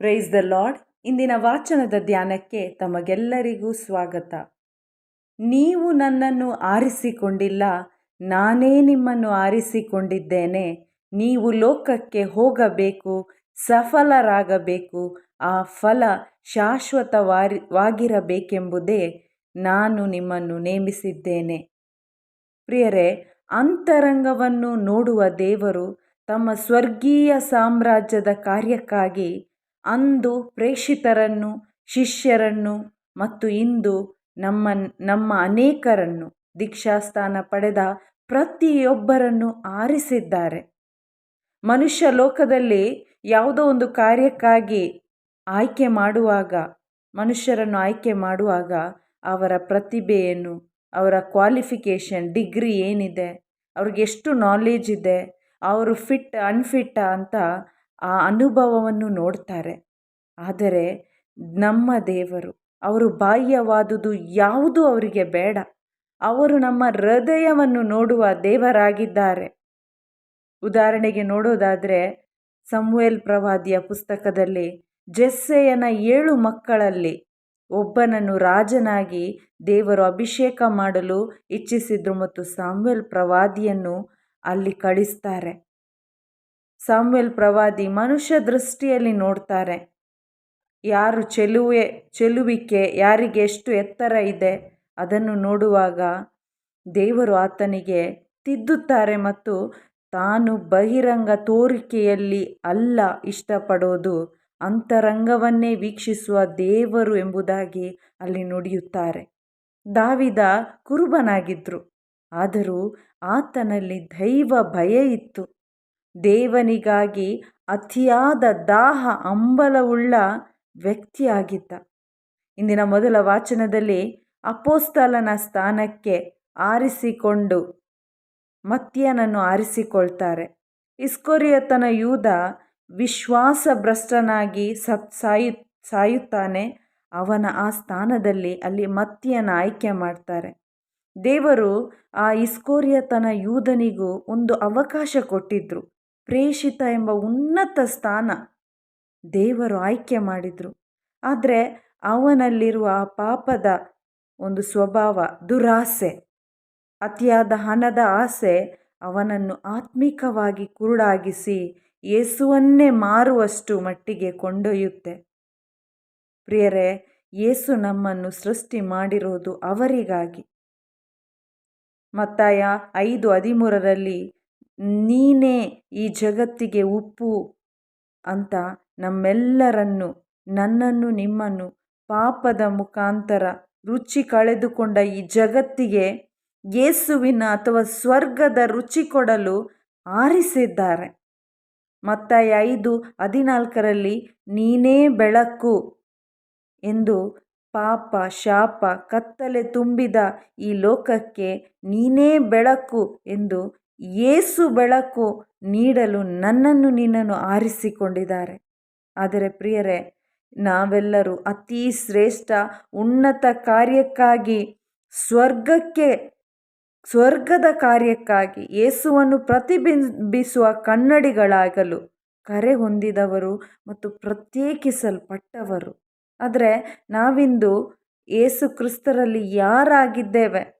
Praise the lord ಇಂದಿನ ವಾಚನದ ಧ್ಯಾನಕ್ಕೆ ತಮಗೆಲ್ಲರಿಗೂ ಸ್ವಾಗತ. ನೀವು ನನ್ನನ್ನು ಆರಿಸಿಕೊಂಡಿಲ್ಲ, ನಾನೇ ನಿಮ್ಮನ್ನು ಆರಿಸಿಕೊಂಡಿದ್ದೇನೆ. ನೀವು ಲೋಕಕ್ಕೆ ಹೋಗಬೇಕು, ಸಫಲರಾಗಬೇಕು, ಆ ಫಲ ಶಾಶ್ವತವಾಗಿರಬೇಕೆಂಬುದೇ ನಾನು ನಿಮ್ಮನ್ನು ನೇಮಿಸಿದ್ದೇನೆ. ಪ್ರಿಯರೇ, ಅಂತರಂಗವನ್ನು ನೋಡುವ ದೇವರು ತಮ್ಮ ಸ್ವರ್ಗೀಯ ಸಾಮ್ರಾಜ್ಯದ ಕಾರ್ಯಕ್ಕಾಗಿ ಅಂದು ಪ್ರೇಷಿತರನ್ನು ಶಿಷ್ಯರನ್ನು ಮತ್ತು ಇಂದು ನಮ್ಮ ನಮ್ಮ ಅನೇಕರನ್ನು ದೀಕ್ಷಾಸ್ಥಾನ ಪಡೆದ ಪ್ರತಿಯೊಬ್ಬರನ್ನು ಆರಿಸಿದ್ದಾರೆ. ಮನುಷ್ಯ ಲೋಕದಲ್ಲಿ ಯಾವುದೋ ಒಂದು ಕಾರ್ಯಕ್ಕಾಗಿ ಆಯ್ಕೆ ಮಾಡುವಾಗ, ಮನುಷ್ಯರನ್ನು ಆಯ್ಕೆ ಮಾಡುವಾಗ ಅವರ ಪ್ರತಿಭೆಯನ್ನು, ಅವರ ಕ್ವಾಲಿಫಿಕೇಷನ್ ಡಿಗ್ರಿ ಏನಿದೆ, ಅವ್ರಿಗೆ ಎಷ್ಟು ನಾಲೇಜ್ ಇದೆ, ಅವರು ಫಿಟ್ ಅನ್ಫಿಟ್ಟ ಅಂತ ಆ ಅನುಭವವನ್ನು ನೋಡ್ತಾರೆ. ಆದರೆ ನಮ್ಮ ದೇವರು, ಅವರು ಬಾಹ್ಯವಾದುದು ಯಾವುದು ಅವರಿಗೆ ಬೇಡ. ಅವರು ನಮ್ಮ ಹೃದಯವನ್ನು ನೋಡುವ ದೇವರಾಗಿದ್ದಾರೆ. ಉದಾಹರಣೆಗೆ ನೋಡೋದಾದರೆ ಸಮುವೇಲ್ ಪ್ರವಾದಿಯ ಪುಸ್ತಕದಲ್ಲಿ ಜೆಸ್ಸೆಯನ ಏಳು ಮಕ್ಕಳಲ್ಲಿ ಒಬ್ಬನನ್ನು ರಾಜನಾಗಿ ದೇವರು ಅಭಿಷೇಕ ಮಾಡಲು ಇಚ್ಛಿಸಿದ್ರು ಮತ್ತು ಸಾಮ್ವೆಲ್ ಪ್ರವಾದಿಯನ್ನು ಅಲ್ಲಿ ಕಳಿಸ್ತಾರೆ. ಸಾಮ್ವೆಲ್ ಪ್ರವಾದಿ ಮನುಷ್ಯ ದೃಷ್ಟಿಯಲ್ಲಿ ನೋಡ್ತಾರೆ. ಯಾರು ಚೆಲುವೆ, ಚೆಲುವಿಕೆ, ಯಾರಿಗೆ ಎಷ್ಟು ಎತ್ತರ ಇದೆ ಅದನ್ನು ನೋಡುವಾಗ ದೇವರು ಆತನಿಗೆ ತಿದ್ದುತ್ತಾರೆ ಮತ್ತು ತಾನು ಬಹಿರಂಗ ತೋರಿಕೆಯಲ್ಲಿ ಅಲ್ಲ ಇಷ್ಟಪಡೋದು, ಅಂತರಂಗವನ್ನೇ ವೀಕ್ಷಿಸುವ ದೇವರು ಎಂಬುದಾಗಿ ಅಲ್ಲಿ ನುಡಿಯುತ್ತಾರೆ. ದಾವಿದ ಕುರುಬನಾಗಿದ್ದರು ಆದರೂ ಆತನಲ್ಲಿ ದೈವ ಭಯ ಇತ್ತು. ದೇವನಿಗಾಗಿ ಅತಿಯಾದ ದಾಹ ಅಂಬಲವುಳ್ಳ ವ್ಯಕ್ತಿಯಾಗಿದ್ದ. ಇಂದಿನ ಮೊದಲ ವಾಚನದಲ್ಲಿ ಅಪೋಸ್ತಲನ ಸ್ಥಾನಕ್ಕೆ ಆರಿಸಿಕೊಂಡು ಮತ್ತಿಯನನ್ನು ಆರಿಸಿಕೊಳ್ತಾರೆ. ಇಸ್ಕೊರಿಯತನ ಯೂದ ವಿಶ್ವಾಸಭ್ರಷ್ಟನಾಗಿ ಸತ್ ಸಾಯು, ಸಾಯುತ್ತಾನೆ. ಅವನ ಆ ಸ್ಥಾನದಲ್ಲಿ ಅಲ್ಲಿ ಮತ್ತಿಯನ್ನು ಆಯ್ಕೆ ಮಾಡ್ತಾರೆ. ದೇವರು ಆ ಇಸ್ಕೋರಿಯತನ ಯೂದನಿಗೂ ಒಂದು ಅವಕಾಶ ಕೊಟ್ಟಿದ್ದರು ಪ್ರೇಷಿತ ಎಂಬ ಉನ್ನತ ಸ್ಥಾನ ದೇವರು ಆಯ್ಕೆ ಮಾಡಿದರು. ಆದರೆ ಅವನಲ್ಲಿರುವ ಪಾಪದ ಒಂದು ಸ್ವಭಾವ, ದುರಾಸೆ, ಅತಿಯಾದ ಹಣದ ಆಸೆ ಅವನನ್ನು ಆತ್ಮಿಕವಾಗಿ ಕುರುಡಾಗಿಸಿ ಯೇಸುವನ್ನೇ ಮಾರುವಷ್ಟು ಮಟ್ಟಿಗೆ ಕೊಂಡೊಯ್ಯುತ್ತೆ. ಪ್ರಿಯರೇ, ಯೇಸು ನಮ್ಮನ್ನು ಸೃಷ್ಟಿ ಮಾಡಿರೋದು ಅವರಿಗಾಗಿ. ಮತ್ತಾಯ ಐದು ಹದಿಮೂರರಲ್ಲಿ ನೀನೇ ಈ ಜಗತ್ತಿಗೆ ಉಪ್ಪು ಅಂತ ನಮ್ಮೆಲ್ಲರನ್ನು, ನನ್ನನ್ನು, ನಿಮ್ಮನ್ನು ಪಾಪದ ಮುಖಾಂತರ ರುಚಿ ಕಳೆದುಕೊಂಡ ಈ ಜಗತ್ತಿಗೆ ಯೇಸುವಿನ ಅಥವಾ ಸ್ವರ್ಗದ ರುಚಿ ಕೊಡಲು ಆರಿಸಿದ್ದಾರೆ. ಮತ್ತು ಐದು, ಹದಿನಾಲ್ಕರಲ್ಲಿ ನೀನೇ ಬೆಳಕು ಎಂದು ಪಾಪ, ಶಾಪ, ಕತ್ತಲೆ ತುಂಬಿದ ಈ ಲೋಕಕ್ಕೆ ನೀನೇ ಬೆಳಕು ಎಂದು ಏಸು ಬೆಳಕು ನೀಡಲು ನನ್ನನ್ನು ನಿನ್ನನ್ನು ಆರಿಸಿಕೊಂಡಿದ್ದಾರೆ. ಆದರೆ ಪ್ರಿಯರೇ, ನಾವೆಲ್ಲರೂ ಅತಿ ಶ್ರೇಷ್ಠ, ಉನ್ನತ ಕಾರ್ಯಕ್ಕಾಗಿ, ಸ್ವರ್ಗಕ್ಕೆ, ಸ್ವರ್ಗದ ಕಾರ್ಯಕ್ಕಾಗಿ, ಏಸುವನ್ನು ಪ್ರತಿಬಿಂಬಿಸುವ ಕನ್ನಡಿಗಳಾಗಲು ಕರೆ ಹೊಂದಿದವರು ಮತ್ತು ಪ್ರತ್ಯೇಕಿಸಲ್ಪಟ್ಟವರು. ಆದರೆ ನಾವಿಂದು ಏಸು ಕ್ರಿಸ್ತರಲ್ಲಿ ಯಾರಾಗಿದ್ದೇವೆ?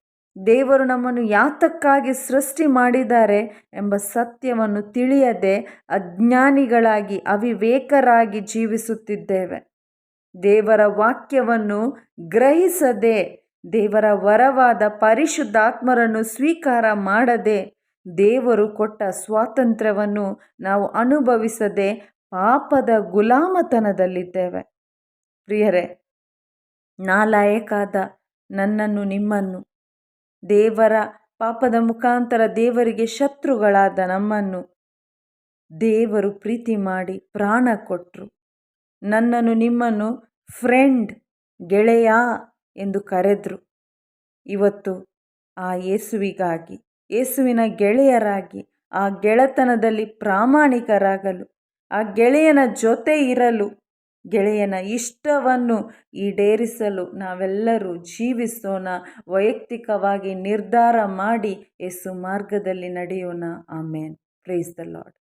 ದೇವರು ನಮ್ಮನ್ನು ಯಾತಕ್ಕಾಗಿ ಸೃಷ್ಟಿ ಮಾಡಿದ್ದಾರೆ ಎಂಬ ಸತ್ಯವನ್ನು ತಿಳಿಯದೆ ಅಜ್ಞಾನಿಗಳಾಗಿ ಅವಿವೇಕರಾಗಿ ಜೀವಿಸುತ್ತಿದ್ದೇವೆ. ದೇವರ ವಾಕ್ಯವನ್ನು ಗ್ರಹಿಸದೆ, ದೇವರ ವರವಾದ ಪರಿಶುದ್ಧಾತ್ಮರನ್ನು ಸ್ವೀಕಾರ ಮಾಡದೆ, ದೇವರು ಕೊಟ್ಟ ಸ್ವಾತಂತ್ರ್ಯವನ್ನು ನಾವು ಅನುಭವಿಸದೆ ಪಾಪದ ಗುಲಾಮತನದಲ್ಲಿದ್ದೇವೆ. ಪ್ರಿಯರೇ, ನಾಲಾಯಕಾದ ನನ್ನನ್ನು ನಿಮ್ಮನ್ನು ದೇವರ ಪಾಪದ ಮುಖಾಂತರ ದೇವರಿಗೆ ಶತ್ರುಗಳಾದ ನಮ್ಮನ್ನು ದೇವರು ಪ್ರೀತಿ ಮಾಡಿ ಪ್ರಾಣ ಕೊಟ್ಟರು ನನ್ನನ್ನು ನಿಮ್ಮನ್ನು ಫ್ರೆಂಡ್, ಗೆಳೆಯ ಎಂದು ಕರೆದರು. ಇವತ್ತು ಆ ಯೇಸುವಿಗಾಗಿ, ಯೇಸುವಿನ ಗೆಳೆಯರಾಗಿ, ಆ ಗೆಳೆತನದಲ್ಲಿ ಪ್ರಾಮಾಣಿಕರಾಗಲು, ಆ ಗೆಳೆಯನ ಜೊತೆ ಇರಲು ಗೆಳೆಯನ ಇಷ್ಟವನ್ನು ಈಡೇರಿಸಲು ನಾವೆಲ್ಲರೂ ಜೀವಿಸೋಣ, ವೈಯಕ್ತಿಕವಾಗಿ ನಿರ್ಧಾರ ಮಾಡಿ ಯೇಸು ಮಾರ್ಗದಲ್ಲಿ ನಡೆಯೋಣ. ಆಮೇನ್. Praise the lord